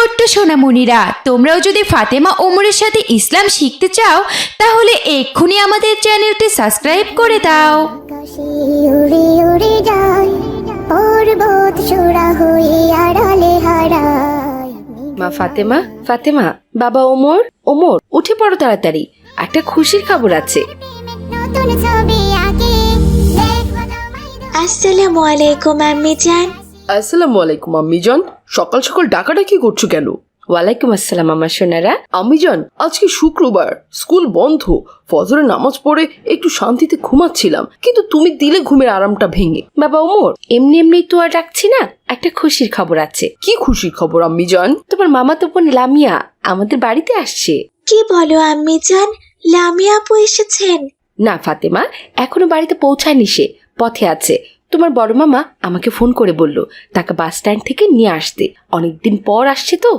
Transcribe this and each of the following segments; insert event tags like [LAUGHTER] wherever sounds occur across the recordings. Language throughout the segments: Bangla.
ছোট্ট সোনামণিরা তোমরাও যদি ফাতেমা ওমরের সাথে ইসলাম শিখতে চাও তাহলে এক্ষুনি আমাদের চ্যানেলটি সাবস্ক্রাইব করে দাও। পর্বত চূড়া হয়ে আড়ালে হারায়। মা ফাতেমা ফাতেমা বাবা ওমর ওমর উঠে পড়ো তাড়াতাড়ি একটা খুশির খবর আছে। আসসালামু আলাইকুম আম্মি জান আসসালামু আলাইকুম আম্মিজান। সকাল সকাল ডাকাডাকি করছ কেন? ওয়ালাইকুম আসসালাম আমার সোনারা। আম্মিজান আজকে শুক্রবার স্কুল বন্ধ। ফজরের নামাজ পড়ে একটু শান্তিতে ঘুমাচ্ছিলাম কিন্তু তুমি দিলে ঘুমের আরামটা ভেঙে। বাবা ওমর এমনি এমনি তো আর রাখছি না একটা খুশির খবর আছে। কি খুশির খবর আম্মিজান? তোমার মামা তো বোন লামিয়া আমাদের বাড়িতে আসছে। কি বলো আম্মি জান লামিয়া আপু এসেছেন? না ফাতেমা এখনও বাড়িতে পৌঁছায়নি সে পথে আছে। তোমার বড় মামা আমাকে ফোন করে বলল তাকে বাস স্ট্যান্ড থেকে নিয়ে আসতে। অনেকদিন পর আসছে তো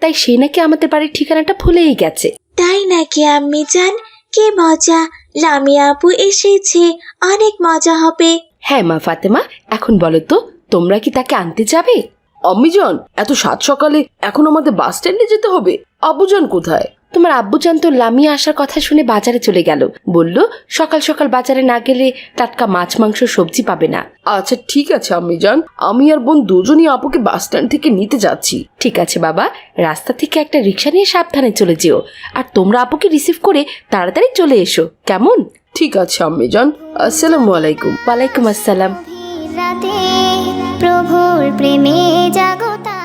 তাই সে নাকি আমাদের বাড়ির ঠিকানাটা ভুলেই গেছে। তাই নাকি আম্মি জান? কি মজা। লামিয়া আপু এসেছে অনেক মজা হবে। হ্যাঁ মা ফাতেমা এখন বলো তো তোমরা কি তাকে আনতে যাবে? আম্মিজান এত সাত সকালে এখন আমাদের বাস স্ট্যান্ডে যেতে হবে। আব্বুজান কোথায়? তোমার আব্বুজান তো লামিয়া আসার কথা শুনে বাজারে চলে গেল। বলল সকাল সকাল বাজারে না গেলে টাটকা মাছ মাংস সবজি পাবে না। আচ্ছা ঠিক আছে আম্মিজান। আমি আর বোন দুজনই আপুকে বাস স্ট্যান্ড থেকে নিতে যাচ্ছি। ঠিক আছে বাবা। রাস্তা থেকে একটা রিক্সা নিয়ে সাবধানে চলে যেও। আর তোমরা আপুকে রিসিভ করে তাড়াতাড়ি চলে এসো। কেমন? ঠিক আছে আম্মিজান। আসসালামু আলাইকুম। ওয়ালাইকুম আসসালাম। রাতে প্রভুর প্রেমে জাগো তাসবিহ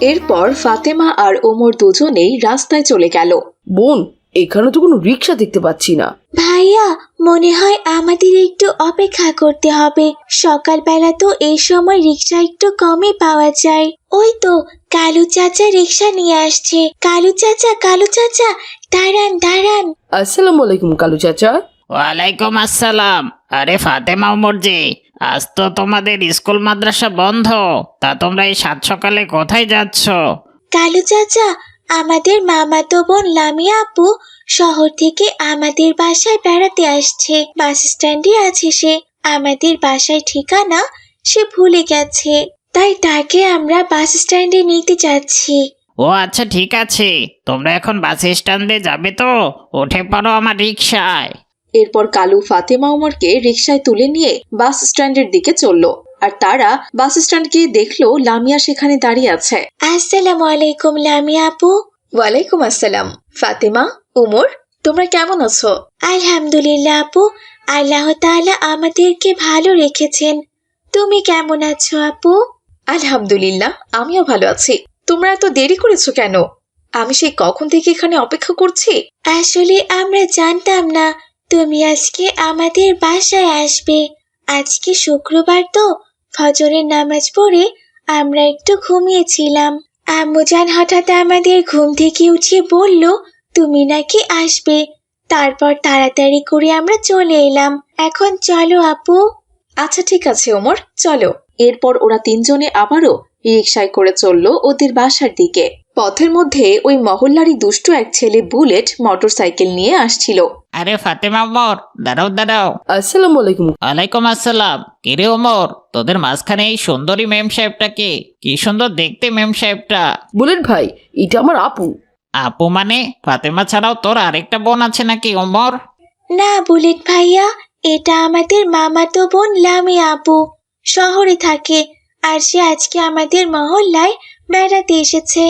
এরপর ফাতেমা আর ওমর দুজনেই রাস্তায় চলে গেল। বোন এখানে তো কোনো রিক্সা দেখতে পাচ্ছি না। ভাইয়া মনে হয় আমাদের একটু অপেক্ষা করতে হবে। সকালবেলা তো এই সময় রিক্সা একটু কমই পাওয়া যায়। ওই তো কালু চাচা রিক্সা নিয়ে আসছে। কালু চাচা কালু চাচা দাঁড়ান দাঁড়ান। আসসালামু আলাইকুম কালু চাচা। ওয়ালাইকুম আসসালাম। আরে ফাতেমা উমরজি আজ তো তোমাদের স্কুল মাদ্রাসা বন্ধ। তা তোমরা এই সাত সকালে কোথায় যাচ্ছ? কালু চাচা আমাদের মামাতো বোন লামিয়া আপু শহর থেকে আমাদের বাসায় বেড়াতে আসছে। বাস স্ট্যান্ডে আছে সে। আমাদের বাসায় ঠিকানা সে ভুলে গেছে। তাই তাকে আমরা বাস স্ট্যান্ডে নিতে যাচ্ছি। ও আচ্ছা ঠিক আছে। তোমরা এখন বাস স্ট্যান্ডে যাবে তো? উঠে পড়ো আমার রিক্সায় এরপর কালু ফাতেমা উমরকে রিকশায় তুলে নিয়ে বাস স্ট্যান্ডের দিকে চলল। আর তারা বাস স্ট্যান্ড গিয়ে দেখল লামিয়া সেখানে দাঁড়িয়ে আছে। আসসালামু আলাইকুম লামিয়া আপু। ওয়ালাইকুম আসসালাম। ফাতেমা উমর তোমরা কেমন আছো? আলহামদুলিল্লাহ আপু। আল্লাহ তাআলা আমাদেরকে ভালো রেখেছেন। তুমি কেমন আছো আপু? আলহামদুলিল্লাহ আমিও ভালো আছি। তোমরা এত দেরি করেছ কেন? আমি সেই কখন থেকে এখানে অপেক্ষা করছি? আসলে আমরা জানতাম না তুমি আজকে আমাদের বাসায় আসবে। আজকে শুক্রবার তো, ফজরের নামাজ পড়ে আমরা একটু ঘুমিয়েছিলাম। আম্মুজান হঠাৎ আমাদের ঘুম থেকে উঠিয়ে বলল, তুমি নাকি আসবে? তারপর তাড়াতাড়ি করে আমরা চলে এলাম। এখন চলো আপু। আচ্ছা ঠিক আছে, ওমর, চলো। এরপর ওরা তিনজনে আবারও রিকশায় করে চলল ওদের বাসার দিকে। পথের মধ্যে ওই মহল্লারই দুষ্ট এক ছেলে বুলেট মোটরসাইকেল নিয়ে আসছিল। আরে ফাতেমা উমর দাঁড়াও দাঁড়াও। আসসালামু আলাইকুম। ওয়ালাইকুম আসসালাম। কিরে ওমর তোদের মাঝখানে এই সুন্দরী মেম সাহেবটা কে? কি সুন্দর দেখতে মেম সাহেবটা। বুলেট ভাই এটা আমার আপু। আপু মানে? ফাতেমা ছাড়াও তোর আরেকটা বোন আছে নাকি ওমর? না বুলেট ভাইয়া এটা আমাদের মামাতো বোন লামিয়া আপু। শহরে থাকে আর সে আজকে আমাদের মহল্লায় বেড়াতে এসেছে।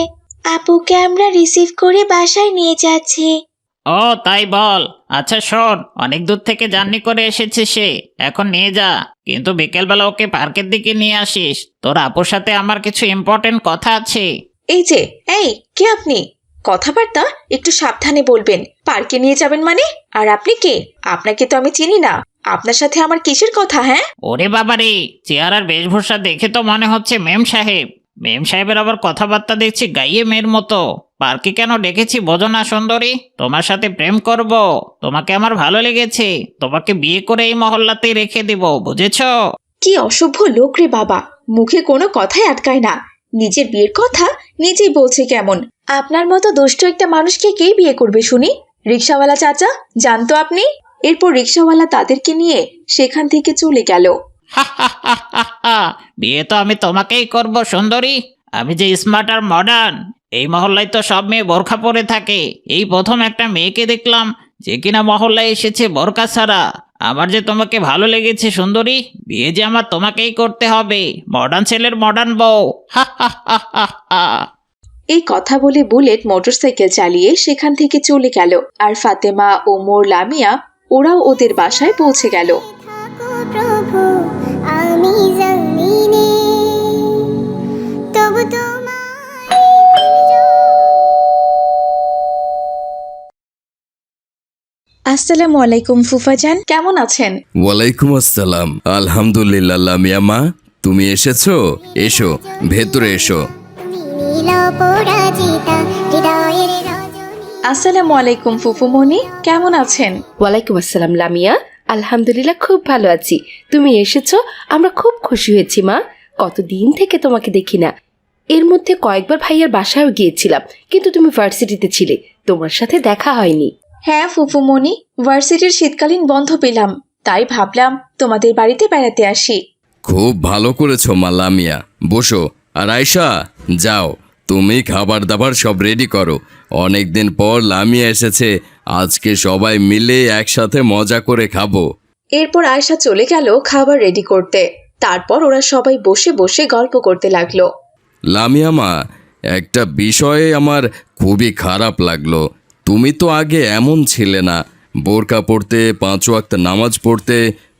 আপুকে আমরা রিসিভ করে বাসায় নিয়ে যাচ্ছি। ও তাই বল। আচ্ছা শোন অনেক দূর থেকে জার্নি করে এসেছে সে। এখন নিয়ে যা। কিন্তু বিকেলবেলা ওকে পার্কের দিকে নিয়ে আসিস। তোর আপুর সাথে আমার কিছু ইম্পর্টেন্ট কথা আছে। এই যে এই কে আপনি? কথাবার্তা একটু সাবধানে বলবেন। পার্কে নিয়ে যাবেন মানে? আর আপনি কে? আপনাকে তো আমি চিনি না। আপনার সাথে আমার কিসের কথা হ্যাঁ? ওরে বাবারে চেয়ার আর বেশভূষা দেখে তো মনে হচ্ছে মেম সাহেব। মেম সাহেবের আবার কথাবার্তা দেখছি গাইয়ে মেয়ের মতো। পার্কে কেন ডেকেছি বোঝো না, সুন্দরী। তোমার সাথে প্রেম করব। তোমাকে আমার ভালো লেগেছে। তোমাকে বিয়ে করে এই মহল্লাতেই রেখে দিব, বুঝেছ? কি অসভ্য লোক রে বাবা। মুখে কোনো কথাই আটকায় না। নিজের বিয়ের কথা নিজেই বলছে কেমন। আপনার মতো দুষ্ট একটা মানুষকে কে বিয়ে করবে শুনি? রিক্সাওয়ালা চাচা জানতো আপনি। এরপর রিক্সাওয়ালা তাদেরকে নিয়ে সেখান থেকে চলে গেল। বিয়ে তো আমি তোমাকেই করব, সুন্দরী। আমি যে স্মার্ট আর মডার্ন এই মহল্লায় তো সব মেয়ে বোরখা পরে থাকে। এই প্রথম একটা মেয়েকে দেখলাম, যে কিনা মহল্লায় এসেছে বোরকা ছাড়া। আমার যে তোমাকে ভালো লেগেছে, সুন্দরী, বিয়ে যে আমার তোমাকেই করতে হবে। মডার্ন ছেলের মডার্ন বউ। এই কথা বলে বুলেট মোটরসাইকেল চালিয়ে সেখান থেকে চলে গেল। আর ফাতেমা, ওমর, লামিয়া, ওরাও ওদের বাসায় পৌঁছে গেল। তবু তোমার আসসালামু আলাইকুম ফুফাজান কেমন আছেন? ওয়ালাইকুম আসসালাম। আলহামদুলিল্লাহ লামিয়া মা তুমি এসেছ? এসো ভেতরে এসো। নীল পরাজিতা হৃদয়ের রজনী আসসালামু আলাইকুম ফুফুমণি কেমন আছেন? ওয়ালাইকুম আসসালাম লামিয়া। আলহামদুলিল্লাহ খুব ভালো আছি। তুমি এসেছ? আমরা খুব খুশি হয়েছি মা। কতদিন থেকে তোমাকে দেখি না। এর মধ্যে কয়েকবার ভাইয়ার বাসায়ও গিয়েছিলাম কিন্তু তুমি ভার্সিটিতে ছিলে। তোমার সাথে দেখা হয়নি। হ্যাঁ ফুফুমণি ভার্সিটির শীতকালীন বন্ধ পেলাম। তাই ভাবলাম তোমাদের বাড়িতে বেড়াতে আসি। খুব ভালো করেছ মা লামিয়া বসো। আর আয়শা যাও। তুমি খাবার দাবার সব রেডি করো। অনেক দিন পর লামিয়া এসেছে আজকে সবাই মিলে একসাথে মজা করে খাব। এরপর আয়সা চলে গেল খাবার রেডি করতে। তারপর ওরা সবাই বসে বসে গল্প করতে লাগল। লামিয়া মা একটা বিষয়ে আমার খুবই খারাপ লাগল। তুমি তো আগে এমন ছিলে না। বোরকা পড়তে পাঁচ ওয়াক্ত নামাজ পড়তে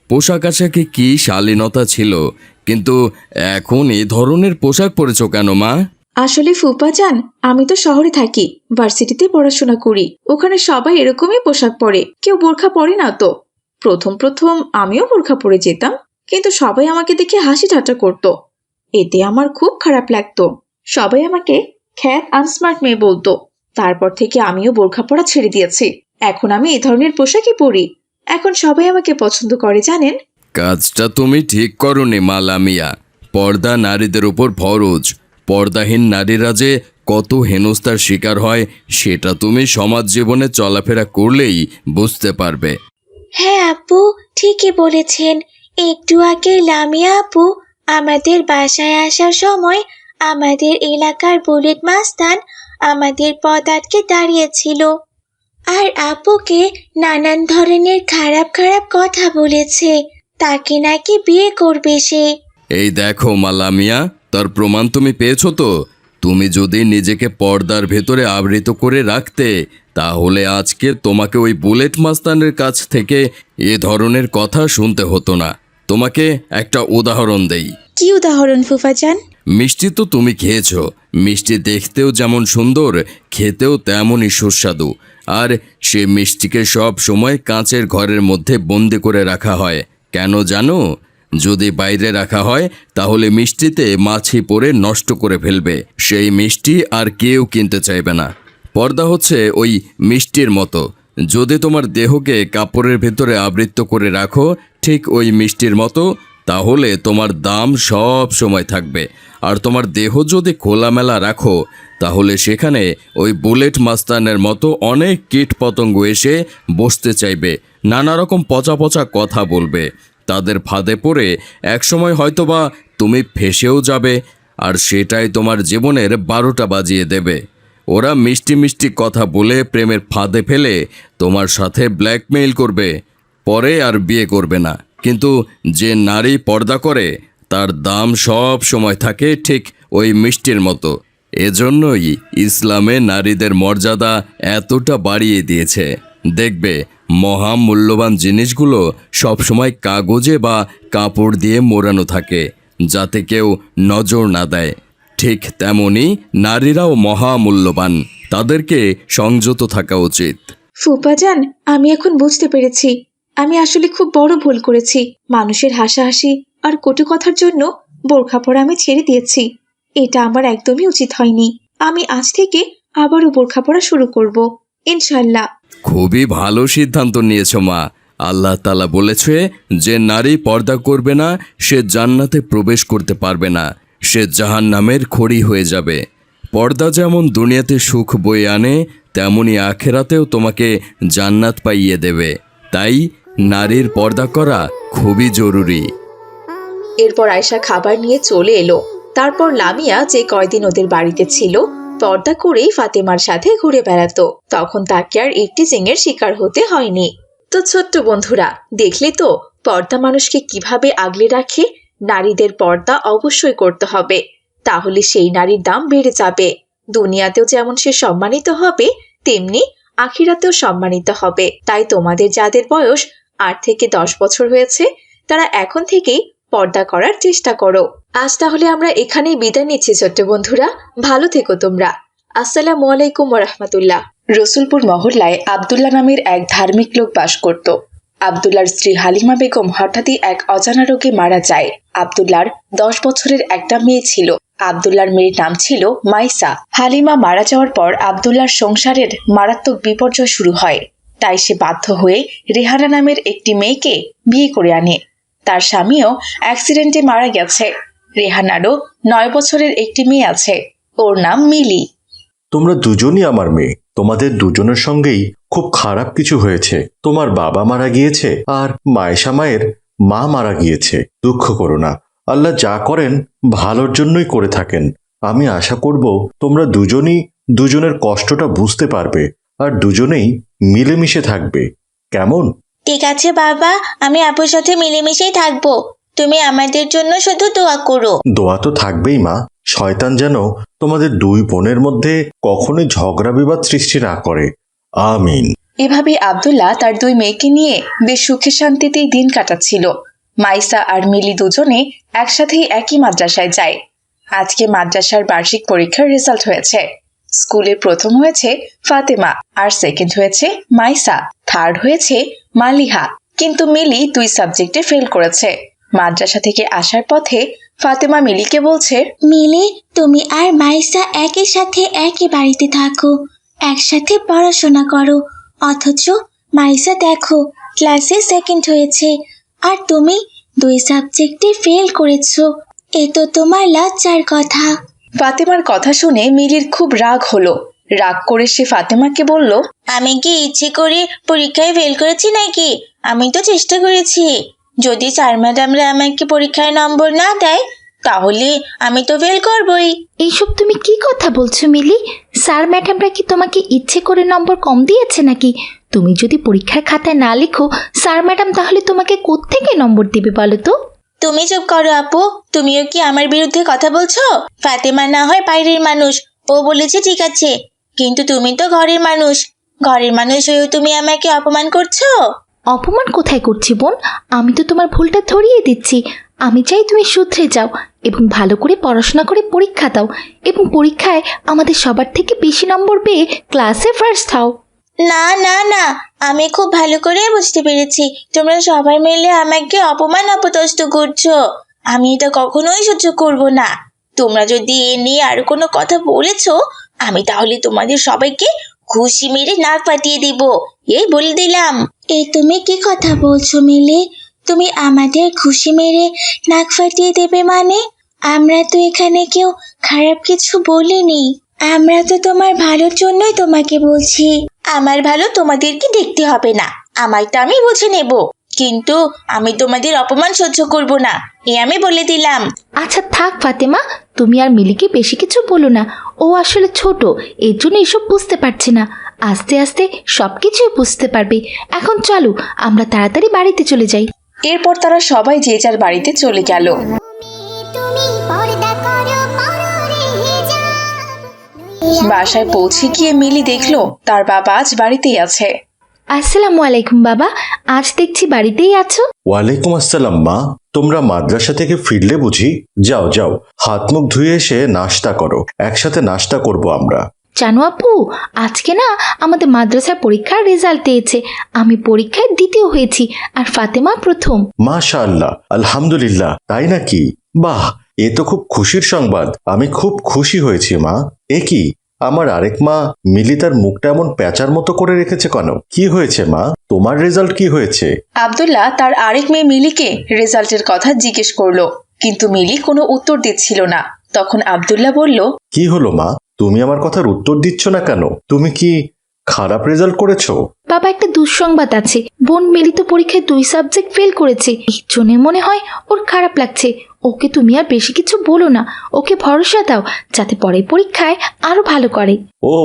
পোশাক আশাকে কি শালীনতা ছিল? কিন্তু এখন এ ধরনের পোশাক পরেছো কেন মা? আসলে ফুপা যান আমি তো শহরে থাকি, ভার্সিটিতে পড়াশোনা করি। ওখানে সবাই এরকমই পোশাক পরে, কেউ বোরখা পরে না তো। প্রথম প্রথম আমিও বোরখা পরে যেতাম, কিন্তু সবাই আমাকে দেখে হাসি ঠাট্টা করতো। এতে আমার খুব খারাপ লাগতো। সবাই আমাকে খ্যাত আনস্মার্ট মেয়ে বলতো। তারপর থেকে আমিও বোরখা পরা ছেড়ে দিয়েছি। এখন আমি এই ধরনের পোশাকই পরি। এখন সবাই আমাকে পছন্দ করে, জানেন? কাজটা তুমি ঠিক করনি মা লামিয়া পর্দা নারীদের উপর ফরজ পর্দাহীন নারীরা যে কত হেনস্থার শিকার হয় সেটা তুমি সমাজ জীবনে চলাফেরা করলেই বুঝতে পারবে। হ্যাঁ আপু ঠিকই বলেছেন। একটু আগে লামিয়া আপু আমাদের বাসায় আসার সময় আমাদের এলাকার বুলেট মাস্তান আমাদের পথ আটকে দাঁড়িয়েছিল। আর আপুকে নানান ধরনের খারাপ খারাপ কথা বলেছে। তাকে নাকি বিয়ে করবে সে। এই দেখো মালামিয়া তার প্রমাণ তুমি পেয়েছ তো? তুমি যদি নিজেকে পর্দার ভেতরে আবৃত করে রাখতে তাহলে আজকে তোমাকে ওই বুলেট মাস্তানের কাছ থেকে এ ধরনের কথা শুনতে হতো না। তোমাকে একটা উদাহরণ দেই। কি উদাহরণ ফুফাজান? মিষ্টি তো তুমি খেয়েছ। মিষ্টি দেখতেও যেমন সুন্দর খেতেও তেমনই সুস্বাদু। আর সে মিষ্টিকে সব সময় কাঁচের ঘরের মধ্যে বন্দি করে রাখা হয়। কেন জানো? যদি বাইরে রাখা হয়, তাহলে মিষ্টিতে মাছি পড়ে নষ্ট করে ফেলবে। সেই মিষ্টি আর কেউ কিনতে চাইবে না। পর্দা হচ্ছে ওই মিষ্টির মতো। যদি তোমার দেহকে কাপড়ের ভেতরে আবৃত করে রাখো, ঠিক ওই মিষ্টির মতো, তাহলে তোমার দাম সব সময় থাকবে। আর তোমার দেহ যদি খোলামেলা রাখো, তাহলে সেখানে ওই বুলেট মাস্তানের মতো অনেক কীট পতঙ্গ এসে বসতে চাইবে। নানা রকম পচা পচা কথা বলবে। তাদের ফাঁদে পড়ে একসময় হয়তোবা তুমি ফেসেও যাবে, আর সেটাই তোমার জীবনের বারোটা বাজিয়ে দেবে। ওরা মিষ্টি মিষ্টি কথা বলে প্রেমের ফাঁদে ফেলে তোমার সাথে ব্ল্যাকমেইল করবে, পরে আর বিয়ে করবে না। কিন্তু যে নারী পর্দা করে, তার দাম সব সময় থাকে ঠিক ওই মিষ্টির মতো। এজন্যই ইসলামে নারীদের মর্যাদা এতটা বাড়িয়ে দিয়েছে। দেখবে মহামূল্যবান জিনিসগুলো সবসময় কাগজে বা কাপড় দিয়ে মোড়ানো থাকে, যাতে কেউ নজর না দেয়। ঠিক তেমনি নারীরাও মহামূল্যবান, তাদেরকে সংযত থাকা উচিত। ফুপাজান, আমি এখন বুঝতে পেরেছি। আমি আসলে খুব বড় ভুল করেছি। মানুষের হাসাহাসি আর কটু কথার জন্য বোরখা পরা আমি ছেড়ে দিয়েছি। এটা আমার একদমই উচিত হয়নি। আমি আজ থেকে আবারও বোরখা পরা শুরু করব। ইনশাল্লাহ খুবই ভালো সিদ্ধান্ত নিয়েছ মা। আল্লাহ তালা বলেছে, যে নারী পর্দা করবে না, সে জান্নাতে প্রবেশ করতে পারবে না, সে জাহান নামের খড়ি হয়ে যাবে। পর্দা যেমন দুনিয়াতে সুখ বয়ে আনে, তেমনি আখেরাতেও তোমাকে জান্নাত পাইয়ে দেবে। তাই নারীর পর্দা করা খুবই জরুরি। এরপর আয়সা খাবার নিয়ে চলে এলো। তারপর লামিয়া যে কয়দিন ওদের বাড়িতে ছিল পর্দা করেই ফাতেমার সাথে ঘুরে বেড়াতো। তখন তাকে আর একটি জিঙের শিকার হতে হয়নি। তো ছোট্ট বন্ধুরা, দেখলে তো, পর্দা মানুষকে কীভাবে আগলে রাখে? নারীদের পর্দা অবশ্যই করতে হবে। তাহলে সেই নারীর দাম বেড়ে যাবে। দুনিয়াতেও যেমন সে সম্মানিত হবে, তেমনি আখিরাতেও সম্মানিত হবে। তাই তোমাদের যাদের বয়স আট থেকে দশ বছর হয়েছে, তারা এখন থেকেই পর্দা করার চেষ্টা করো। আজ তাহলে আমরা এখানেই বিদায় নিচ্ছি ছোট্ট বন্ধুরা। ভালো থেকো তোমরা। আসসালামু আলাইকুম রহমতুল্লাহ রসুলপুর মহল্লায় আবদুল্লাহ নামের এক ধার্মিক লোক বাস করত। আবদুল্লার স্ত্রী হালিমা বেগম হঠাৎই এক অজানা রোগে মারা যায়। আবদুল্লার দশ বছরের একটা মেয়ে ছিল। আবদুল্লার মেয়ের নাম ছিল মাইসা। হালিমা মারা যাওয়ার পর আবদুল্লার সংসারের মারাত্মক বিপর্যয় শুরু হয়। তাই সে বাধ্য হয়ে রেহানা নামের একটি মেয়েকে বিয়ে করে আনে। তার স্বামীও অ্যাক্সিডেন্টে মারা গেছে। রেহানারও নয় বছরের একটি মেয়ে আছে। ওর নাম মিলি। তোমরা দুজনই আমার মেয়ে। তোমাদের দুজনের সঙ্গেই খুব খারাপ কিছু হয়েছে। তোমার বাবা মারা গিয়েছে আর মায়েশা মায়ের মা মারা গিয়েছে। দুঃখ করো না। আল্লাহ যা করেন ভালোর জন্যই করে থাকেন। আমি আশা করব তোমরা দুজনই দুজনের কষ্টটা বুঝতে পারবে আর দুজনেই মিলেমিশে থাকবে। কেমন? ঠিক আছে বাবা। আমি আপুর সাথে মিলেমিশেই থাকব। তুমি আমাদের জন্য শুধু দোয়া করো। দোয়া তো থাকবেই মা। শয়তান যেন তোমাদের দুই বোনের মধ্যে কখনোই ঝগড়া বিবাদ সৃষ্টি না করে। আমিন। এভাবে আবদুল্লাহ তার দুই মেয়েকে নিয়ে বেশ সুখে শান্তিতেই দিন কাটাচ্ছিল। মাইসা আর মিলি দুজনে একসাথেই একই মাদ্রাসায় যায়। আজকে মাদ্রাসার বার্ষিক পরীক্ষার রেজাল্ট হয়েছে। স্কুলে প্রথম হয়েছে ফাতেমা আর সেকেন্ড হয়েছে মাইসা থার্ড হয়েছে মালিহা। কিন্তু মিলি দুই সাবজেক্টে ফেল করেছে। মাদ্রাসা থেকে আসার পথে ফাতেমা মিলিকে বলছে, মিলি, তুমি আর মাইসা একই সাথে একই বাড়িতে থাকো, একসাথে পড়াশোনা করো, অথচ মাইসা দেখো ক্লাসে সেকেন্ড হয়েছে, আর তুমি দুই সাবজেক্টে ফেল করেছ। এ তো তোমার লজ্জার কথা। ফাতেমার কথা শুনে মিলির খুব রাগ হলো। রাগ করে সে ফাতেমাকে বলল আমি কি ইচ্ছে করে পরীক্ষায় ফেল করেছি নাকি? আমি তো চেষ্টা করেছি। যদি স্যার ম্যাডামরা আমাকে পরীক্ষায় নম্বর না দেয় তাহলে আমি তো ফেল করবই। এইসব তুমি কি কথা বলছো মিলি? স্যার ম্যাডামরা কি তোমাকে ইচ্ছে করে নম্বর কম দিয়েছে নাকি? তুমি যদি পরীক্ষার খাতায় না লিখো স্যার ম্যাডাম তাহলে তোমাকে কোত্থেকে নম্বর দেবে বলো তো? তুমি চুপ করো, আপু। তুমিও কি আমার বিরুদ্ধে কথা বলছো? ফাতেমা না হয় বাইরের মানুষ। ও বলেছে ঠিক আছে। কিন্তু তুমি তো ঘরের মানুষ। ঘরের মানুষ হয়েও তুমি আমাকে অপমান করছ? অপমান কোথায় করছি বোন? আমি তো তোমার ভুলটা ধরিয়ে দিচ্ছি। আমি চাই তুমি শুধরে যাও এবং ভালো করে পড়াশোনা করে পরীক্ষা দাও এবং পরীক্ষায় আমাদের সবার থেকে বেশি নম্বর পেয়ে ক্লাসে ফার্স্ট হও। না না না। আমি খুব ভালো করে বুঝতে পেরেছি। তোমরা সবাই মিলে আমাকে অপমান অপদস্থ করছ। আমি এটা কখনোই সহ্য করব না। তোমরা যদি এ নিয়ে আর কোনো কথা বলেছ, আমি তাহলে তোমাদের সবাইকে খুশি মেরে নাক ফাটিয়ে দিব। এই বলে দিলাম। এ তুমি কি কথা বলছো মিলি? তুমি আমাদের খুশি মেরে নাক ফাটিয়ে দেবে মানে? আমরা তো এখানে কেউ খারাপ কিছু বলিনি। আমরা তো তোমার ভালোর জন্যই তোমাকে বলছি। আমার ভালো তোমাদেরকে দেখতে হবে না। আমারটা আমি বুঝে নেব। কিন্তু আমি তোমাদের অপমান সহ্য করব না এ আমি বলে দিলাম। আচ্ছা থাক ফাতেমা তুমি আর মিলিকে বেশি কিছু বলো না। ও আসলে ছোট এর জন্য এসব বুঝতে পারছে না। আস্তে আস্তে সব কিছুই বুঝতে পারবে। এখন চলো আমরা তাড়াতাড়ি বাড়িতে চলে যাই। এরপর তারা সবাই যে যার বাড়িতে চলে গেল। তুমি বাসায় পৌঁছে গিয়ে মিলি দেখল তার বাবা আজ বাড়িতেই আছে। আসসালামু আলাইকুম বাবা। আজ দেখছি বাড়িতেই আছো। ওয়ালাইকুম আসসালাম মা। তোমরা মাদ্রাসা থেকে ফিরলে বুঝি? যাও যাও। হাত মুখ ধুয়ে এসে নাস্তা করো। একসাথে নাস্তা করব আমরা। জানো আপু আজকে না আমাদের মাদ্রাসার পরীক্ষার রেজাল্ট দিয়েছে আমি পরীক্ষায় দ্বিতীয় হয়েছি আর ফাতেমা প্রথম। মাশা আল্লাহ আলহামদুলিল্লাহ। তাই নাকি? বাহ এ তো খুব খুশির সংবাদ। আমি খুব খুশি হয়েছি মা। এ কি? আমার আরেক মা মিলি তার মুখটা এমন প্যাঁচার মতো করে রেখেছে কেন? কি হয়েছে মা? তোমার রেজাল্ট কি হয়েছে? আবদুল্লাহ তার আরেক মেয়ে মিলিকে রেজাল্টের কথা জিজ্ঞেস করল কিন্তু মিলি কোনো উত্তর দিচ্ছিল না। তখন আবদুল্লাহ বলল কি হলো মা? তুমি আমার কথার উত্তর দিচ্ছ না কেন? তুমি কি খারাপ রেজাল্ট করেছ? বাবা একটা দুঃসংবাদ আছে। বোন মিলিত পরীক্ষায় দুই সাবজেক্ট ফেল করেছে। এই জন্য মনে হয় ওর খারাপ লাগছে। ওকে তুমি আর বেশি কিছু বলো না। ওকে ভরসা দাও যাতে পরের পরীক্ষায় আরও ভালো করে। ও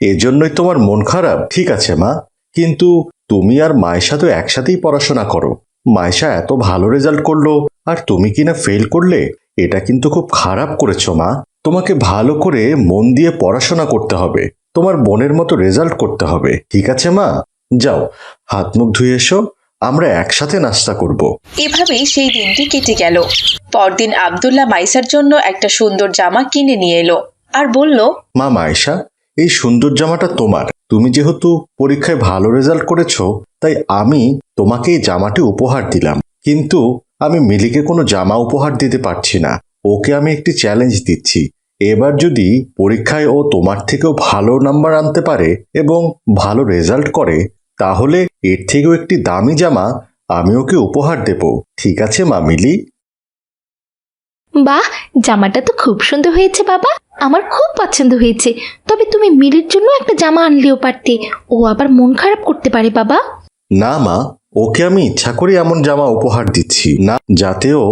এজন্যই তোমার মন খারাপ। ঠিক আছে মা। কিন্তু তুমি আর মায়েশা তো একসাথেই পড়াশোনা করো। মায়েশা এত ভালো রেজাল্ট করল আর তুমি কিনা ফেল করলে? এটা কিন্তু খুব খারাপ করেছ মা। তোমাকে ভালো করে মন দিয়ে পড়াশোনা করতে হবে। তোমার বোনের মতো রেজাল্ট করতে হবে। ঠিক আছে মা? যাও হাত মুখ ধুয়ে এসো আমরা একসাথে নাস্তা করব। এভাবেই সেই দিনটি কেটে গেল। পরদিন আব্দুল্লাহ মাইসার জন্য একটা সুন্দর জামা কিনে নিয়ে এলো আর বলল মা মায়েশা এই সুন্দর জামাটা তোমার। তুমি যেহেতু পরীক্ষায় ভালো রেজাল্ট করেছ তাই আমি তোমাকে এই জামাটি উপহার দিলাম। কিন্তু আমি মিলিকে কোনো জামা উপহার দিতে পারছি না। ওকে আমি একটি চ্যালেঞ্জ দিচ্ছি। এবার যদি পরীক্ষায় ও তোমার থেকেও ভালো নাম্বার আনতে পারে এবং ভালো রেজাল্ট করে তাহলে এর থেকেও একটি দামি জামা আমি ওকে উপহার দেব। ঠিক আছে মা মিলি? বাহ জামাটা তো খুব সুন্দর হয়েছে বাবা। আমার খুব পছন্দ হয়েছে। তবে তুমি মিলির জন্য একটা জামা আনলেও পারতে। ও আবার মন খারাপ করতে পারে বাবা। না মা ওকে আমি ইচ্ছা করে এমন জামা উপহার দিচ্ছি। না যাতে ও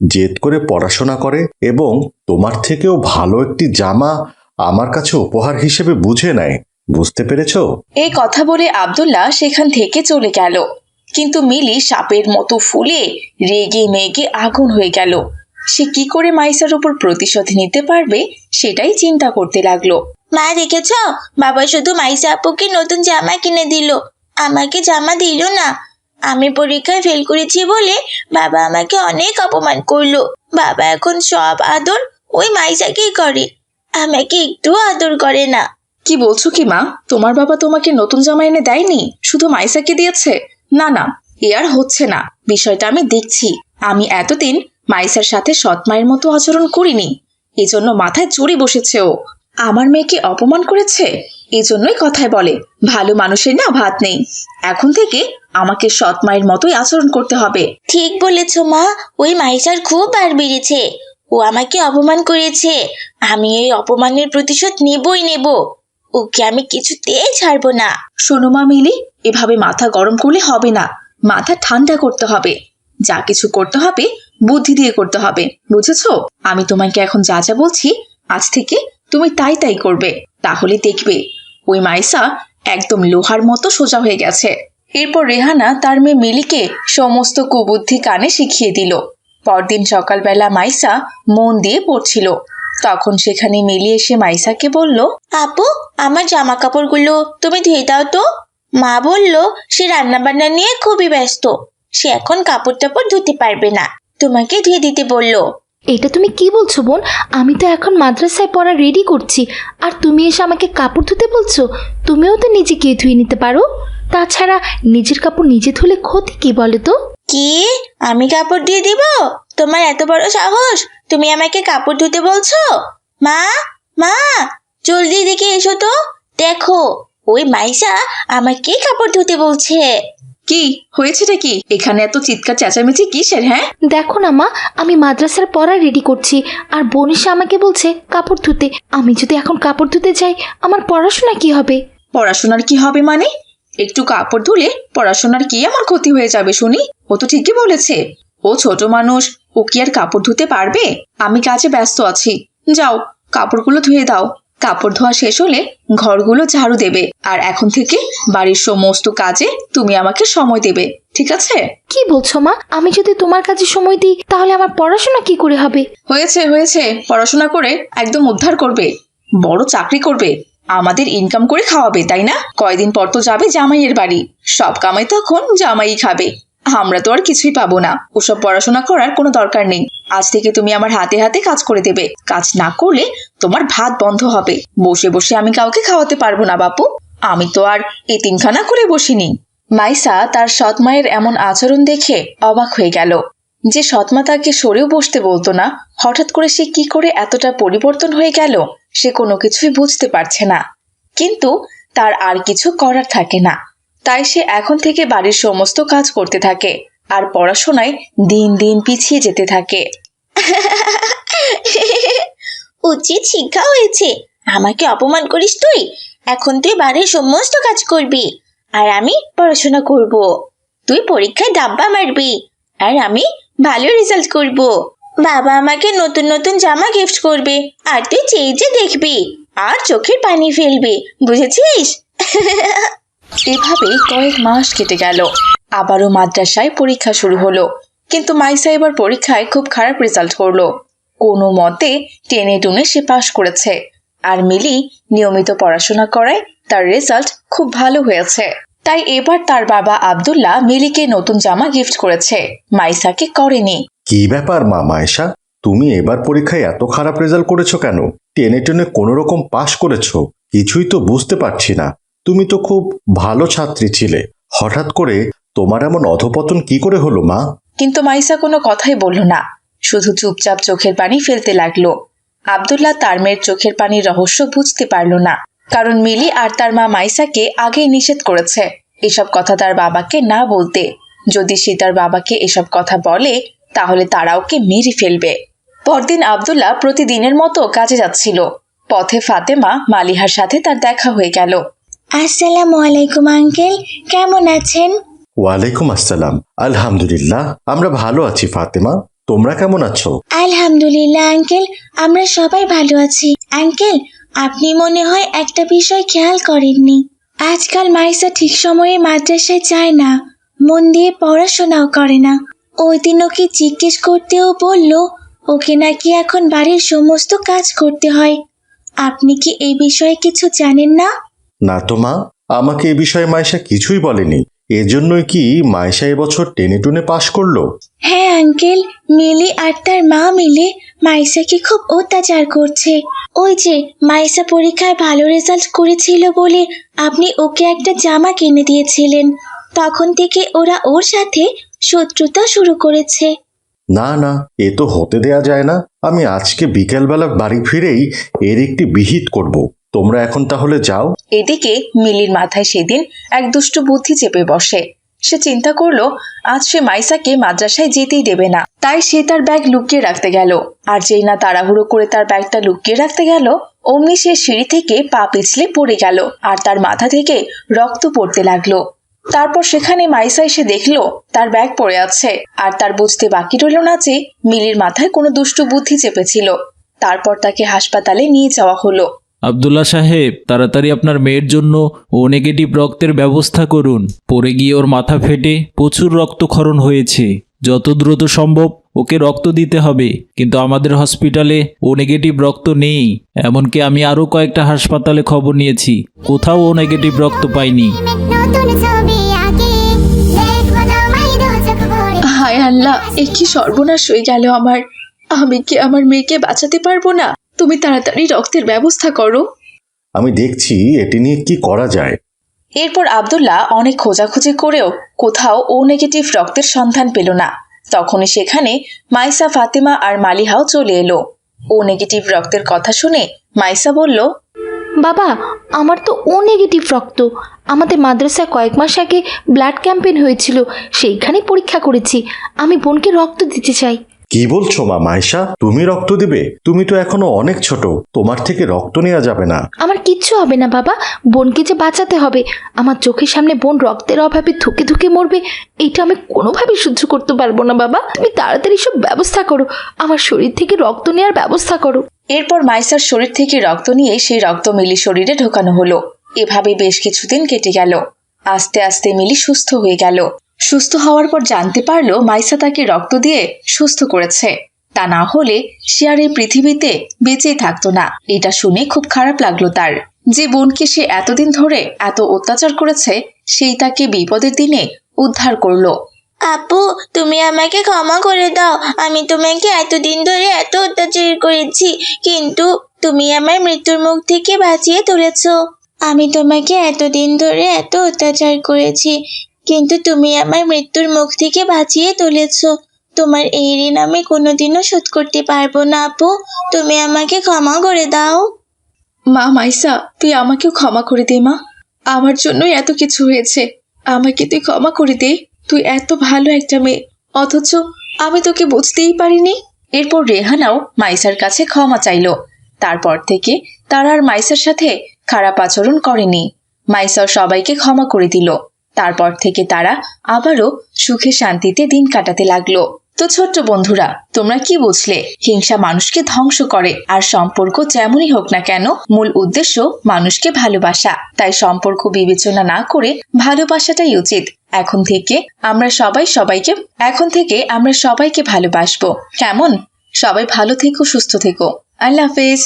জেদ করে পড়াশোনা করে এবং তোমার থেকেও ভালো একটি জামা আমার কাছে উপহার হিসেবে বুঝে নেয়। বুঝতে পেরেছ? এই কথা বলে আব্দুল্লাহ সেখান থেকে চলে গেল। কিন্তু মিলি সাপের মতো ফুলে রেগে মেগে আগুন হয়ে গেল। সে কি করে মাইসার উপর প্রতিশোধ নিতে পারবে সেটাই চিন্তা করতে লাগল। মা দেখেছ? বাবা শুধু মাইসা আপুকে নতুন জামা কিনে দিল। আমাকে জামা দিল না। আমি পরীক্ষায় ফেল করেছি বলে বাবা আমাকে অনেক অপমান করল। বাবা এখন সব আদর ওই মাইসাকেই করে। আমাকে একটু আদর করে না। কি বলছো কি মা? তোমার বাবা তোমাকে নতুন জামা এনে দেয়নি? শুধু মাইসাকে দিয়েছে? না না, এ আর হচ্ছে না। বিষয়টা আমি দেখছি। আমি এতদিন মাইসার সাথে সৎ মায়ের মতো আচরণ করিনি। এজন্য মাথায় চড়ে বসেছে ও। আমার মেয়েকে অপমান করেছে? এজন্যই কথায় বলে ভালো মানুষের না ভাত নেই। এখন থেকে আমাকে সৎ মায়ের মতোই আচরণ করতে হবে। ঠিক বলেছ মা ওই মাইসার খুব বার বেড়েছে। ও আমাকে অপমান করেছে। আমি এই অপমানের প্রতিশোধ নেবই নেব। ওকে আমি কিছুতেই ছাড়বো না। শোনো মা মিলি এভাবে মাথা গরম করলে হবে না। মাথা ঠান্ডা করতে হবে। যা কিছু করতে হবে বুদ্ধি দিয়ে করতে হবে। বুঝেছ? আমি তোমাকে এখন যা যা বলছি আজ থেকে তুমি তাই তাই করবে। তাহলে দেখবে ওই মাইসা একদম লোহার মতো সোজা হয়ে গেছে। এরপর রেহানা তার মেয়ে মিলিকে সমস্ত কুবুদ্ধি কানে শিখিয়ে দিল। পরদিন সকালবেলা মাইসা মন দিয়ে পড়ছিল। তখন সেখানে মিলি এসে মাইসাকে বলল, আপু, আমার জামা কাপড়গুলো তুমি ধুয়ে দাও তো। মা বলল, সে রান্না বান্না নিয়ে খুবই ব্যস্ত। সে এখন কাপড় টাপড় ধুতে পারবে না। তোমাকে ধুয়ে দিতে বলল। এটা তুমি কি বলছো বোন? আমি তো এখন মাদ্রাসায় পড়া রেডি করছি। আর তুমি এসে আমাকে কাপড় ধুতে বলছো? তুমিও তো নিজে গিয়ে ধুয়ে নিতে পারো। তাছাড়া নিজের কাপড় নিজে ধুলে ক্ষতি কি বলো তো? কি? আমি কাপড় দিয়ে দিব? তোমার এত বড় সাহস? তুমি আমাকে কাপড় ধুতে বলছো? মা মা, জলদি দেখে এসো তো। দেখো, ওই মাইসা আমাকে কাপড় ধুতে বলছে। কি? হয়েছেটা কি? এখানে এত চিৎকার চেঁচামেচি কিসের হ্যাঁ? দেখো না মা আমি মাদ্রাসার পড়া রেডি করছি। আর বোন এসে আমাকে বলছে কাপড় ধুতে। আমি যদি এখন কাপড় ধুতে যাই আমার পড়াশোনা কি হবে? পড়াশোনার কি হবে মানে? একটু কাপড় ধুলে পড়াশোনার কি আমার ক্ষতি হয়ে যাবে শুনি? ও তো ঠিকই বলেছে। ও ছোট মানুষ ও কি আর কাপড় ধুতে পারবে? আমি কাজে ব্যস্ত আছি। যাও কাপড়গুলো ধুয়ে দাও। কাপড় ধোয়া শেষ হলে ঘরগুলো ঝাড়ু দেবে। আর এখন থেকে বাড়ির সমস্ত কাজে তুমি আমাকে সময় দেবে ঠিক আছে? কি বলছো মা? আমি যদি তোমার কাছে সময় দিই তাহলে আমার পড়াশোনা কি করে হবে? হয়েছে হয়েছে। পড়াশোনা করে একদম উদ্ধার করবে বড় চাকরি করবে আমাদের ইনকাম করে খাওয়াবে তাই না? কয়দিন পর তো যাবে জামাইয়ের বাড়ি। সব কামাই তখন জামাই খাবে। আমরা তো আর কিছুই পাবো না। ওসব পড়াশোনা করার কোনো দরকার নেই। আজ থেকে তুমি আমার হাতে হাতে কাজ করে দেবে। কাজ না করলে তোমার ভাত বন্ধ হবে। বসে বসে আমি কাউকে খাওয়াতে পারব না, বাপু। আমি তো আর এতিমখানা করে বসিনি। মাইসা তার সৎ মায়ের এমন আচরণ দেখে অবাক হয়ে গেল। যে সৎমা তাকে সরেও বসতে বলতো না, হঠাৎ করে সে কি করে এতটা পরিবর্তন হয়ে গেল, সে কোনো কিছুই বুঝতে পারছে না। কিন্তু তার আর কিছু করার থাকে না। তাই সে এখন থেকে বাড়ির সমস্ত কাজ করতে থাকে আর পড়াশোনায় দিন দিন পিছিয়ে যেতে থাকে। [LAUGHS] উচিত শিক্ষা হয়েছে। আমাকে অপমান করিস তুই? এখন তুই বাড়ির সমস্ত কাজ করবি আর আমি পড়াশোনা করব। তুই পরীক্ষায় ডাব্বা মারবি আর আমি ভালো রেজাল্ট করব। বাবা আমাকে নতুন নতুন জামা গিফট করবে আর তুই চেয়ে যে দেখবি আর চোখের পানি ফেলবি, বুঝেছিস? [LAUGHS] এভাবেই কয়েক মাস কেটে গেল। আবারও মাদ্রাসায় পরীক্ষা শুরু হলো। কিন্তু মাইসা এবার পরীক্ষায় খুব খারাপ রেজাল্ট করল। কোনো মতে টেনে টুনে সে পাশ করেছে। আর মিলি নিয়মিত পড়াশোনা করায় তার রেজাল্ট খুব ভালো হয়েছে। তাই এবার তার বাবা আব্দুল্লাহ মিলিকে নতুন জামা গিফট করেছে। মাইসাকে করেনি। কি ব্যাপার মা মায়েশা তুমি এবার পরীক্ষায় এত খারাপ রেজাল্ট করেছ কেন? টেনে টেনে কোনো রকম পাশ করেছ। কিছুই তো বুঝতে পারছি না। তুমি তো খুব ভালো ছাত্রী ছিলে। হঠাৎ করে তোমার এমন অধপতন কি করে হলো, মা? কিন্তু মাইসা কোনো কথাই বলল না। শুধু চুপচাপ চোখের পানি ফেলতে লাগল। আব্দুল্লাহ তার মেয়ের চোখের পানির রহস্য বুঝতে পারল না। কারণ মিলি আর তার মা মাইসাকে আগেই নিষেধ করেছে এসব কথা তার বাবাকে না বলতে। যদি সে তার বাবাকে এসব কথা বলে, তাহলে তারা ওকে মেরে ফেলবে। পরদিন আব্দুল্লাহ প্রতিদিনের মতো কাজে যাচ্ছিল। পথে ফাতেমা মালিহার সাথে তার দেখা হয়ে গেল। আসসালামু আলাইকুম আঙ্কেল। কেমন আছেন? ওয়ালাইকুম আসসালাম। আলহামদুলিল্লাহ আমরা ভালো আছি ফাতেমা। তোমরা কেমন আছো? আলহামদুলিল্লাহ আঙ্কেল। আমরা সবাই ভালো আছি। আঙ্কেল আপনি মনে হয় একটা বিষয় খেয়াল করেননি। আজকাল মাইসা ঠিক সময়ে মাদ্রাসায় যায় না মন দিয়ে পড়াশোনাও করে না। ওই দিন ওকে জিজ্ঞেস করতেও বলল ওকে নাকি এখন বাড়ির সমস্ত কাজ করতে হয়। আপনি কি এই বিষয়ে কিছু জানেন না? না তো মা আমাকে এ বিষয়ে মায়েশা কিছুই বলেনি। এজন্যই কি মায়েশা এবছর টেনে টুনে পাশ করল? হ্যাঁ আঙ্কেল মিলি আর তার মা মিলে মাইসাকে খুব অত্যাচার করছে। ওই যে মাইসা পরীক্ষায় ভালো রেজাল্ট করেছিল বলে আপনি ওকে একটা জামা কিনে দিয়েছিলেন। তখন থেকে ওরা ওর সাথে শত্রুতা শুরু করেছে। না না এ তো হতে দেয়া যায় না। আমি আজকে বিকেলবেলা বাড়ি ফিরেই এর একটি বিহিত করব। তোমরা এখন তাহলে যাও। এদিকে মিলির মাথায় সেদিন এক দুষ্টু বুদ্ধি চেপে বসে। সে চিন্তা করল, আজ সে মাইসাকে মাদ্রাসায় যেতেই দেবে না। তাই সে তার ব্যাগ লুকিয়ে রাখতে গেল। আর যেই না তাড়াহুড়ো করে তার ব্যাগটা লুকিয়ে রাখতে গেল, অমনি সে সিঁড়ি থেকে পা পিছলে পড়ে গেল আর তার মাথা থেকে রক্ত পড়তে লাগল। তারপর সেখানে মাইসা এসে দেখল, তার ব্যাগ পড়ে আছে। আর তার বুঝতে বাকি রইল না যে মিলির মাথায় কোনো দুষ্টু বুদ্ধি চেপেছিল। তারপর তাকে হাসপাতালে নিয়ে যাওয়া হলো। আবদুল্লা সাহেব, তাড়াতাড়ি আপনার মেয়ের জন্য ও নেগেটিভ রক্তের ব্যবস্থা করুন। পড়ে গিয়ে ওর মাথা ফেটে প্রচুর রক্তক্ষরণ হয়েছে। যত দ্রুত সম্ভব ওকে রক্ত দিতে হবে। কিন্তু আমাদের হসপিটালে ও নেগেটিভ রক্ত নেই। এমনকি আমি আরও কয়েকটা হাসপাতালে খবর নিয়েছি। কোথাও ও নেগেটিভ রক্ত পাইনি। হায় আল্লাহ, এ কি সর্বনাশ হয়ে গেল আমার। আমি কি আমার মেয়েকে বাঁচাতে পারব না? তুমি তাড়াতাড়ি রক্তের ব্যবস্থা করো। আমি দেখছি এটি নিয়ে কি করা যায়। এরপর আব্দুল্লাহ অনেক খোঁজাখুঁজি করেও কোথাও ও নেগেটিভ রক্তের সন্ধান পেল না। তখনই সেখানে মাইসা ফাতেমা আর মালিহাও চলে এলো। ও নেগেটিভ রক্তের কথা শুনে মাইসা বলল বাবা আমার তো ও নেগেটিভ রক্ত। আমাদের মাদ্রাসায় কয়েক মাস আগে ব্লাড ক্যাম্পেইন হয়েছিল সেইখানে পরীক্ষা করেছি। আমি বোনকে রক্ত দিতে চাই। কি বলছো মা মায়েশা তুমি রক্ত দিবে? তুমি তো এখনও অনেক ছোট। তোমার থেকে রক্ত নেওয়া যাবে না। আমার কিচ্ছু হবে না বাবা। বোনকে যে বাঁচাতে হবে। আমার চোখের সামনে বোন রক্তের অভাবে ধুকে ধুকে মরবে এটা আমি কোনোভাবে সহ্য করতে পারব না বাবা। তুমি তাড়াতাড়ি সব ব্যবস্থা করো। আমার শরীর থেকে রক্ত নেওয়ার ব্যবস্থা করো। এরপর মাইসার শরীর থেকে রক্ত নিয়ে সেই রক্ত মিলি শরীরে ঢোকানো হলো। এভাবে বেশ কিছুদিন কেটে গেল। আস্তে আস্তে মিলি সুস্থ হয়ে গেল। সুস্থ হওয়ার পর জানতে পারল মাইসা তাকে রক্ত দিয়ে সুস্থ করেছে। তা না হলে সে আর এই পৃথিবীতে বেঁচেই থাকতো না। এটা শুনে খুব খারাপ লাগল তার। যে বোনকে সে এতদিন ধরে এত অত্যাচার করেছে, সেই তাকে বিপদের দিনে উদ্ধার করল। আপু, তুমি আমাকে ক্ষমা করে দাও। আমি তোমাকে এতদিন ধরে এত অত্যাচার করেছি, কিন্তু তুমি আমার মৃত্যুর মুখ থেকে বাঁচিয়ে তুলেছ। আমি তোমাকে এতদিন ধরে এত অত্যাচার করেছি কিন্তু তুমি আমার মৃত্যুর মুখ থেকে বাঁচিয়ে তুলেছ। তোমার এই ঋণ আমি কোনোদিনও শোধ করতে পারব না, আপু। তুমি আমাকে ক্ষমা করে দাও। মা, মাইসা, তুই আমাকেও ক্ষমা করে দে, মা। আমার জন্যই এত কিছু হয়েছে। আমাকে তুই ক্ষমা করে দে। তুই এত ভালো একটা মেয়ে। অথচ আমি তোকে বুঝতেই পারিনি। এরপর রেহানাও মাইসার কাছে ক্ষমা চাইলো। তারপর থেকে তারা আর মাইসার সাথে খারাপ আচরণ করেনি। মাইসর সবাইকে ক্ষমা করে দিল। তারপর থেকে তারা আবারও সুখে শান্তিতে দিন কাটাতে লাগল। তো ছোট্ট বন্ধুরা, তোমরা কি বুঝলে? হিংসা মানুষকে ধ্বংস করে, আর সম্পর্ক যেমনই হোক না কেন, মূল উদ্দেশ্য মানুষকে ভালোবাসা। তাই সম্পর্ক বিবেচনা না করে ভালোবাসাটাই উচিত। এখন থেকে আমরা সবাই সবাইকে, এখন থেকে আমরা সবাইকে ভালোবাসবো। কেমন? সবাই ভালো থেকো, সুস্থ থেকো। আল্লাহ হাফেজ।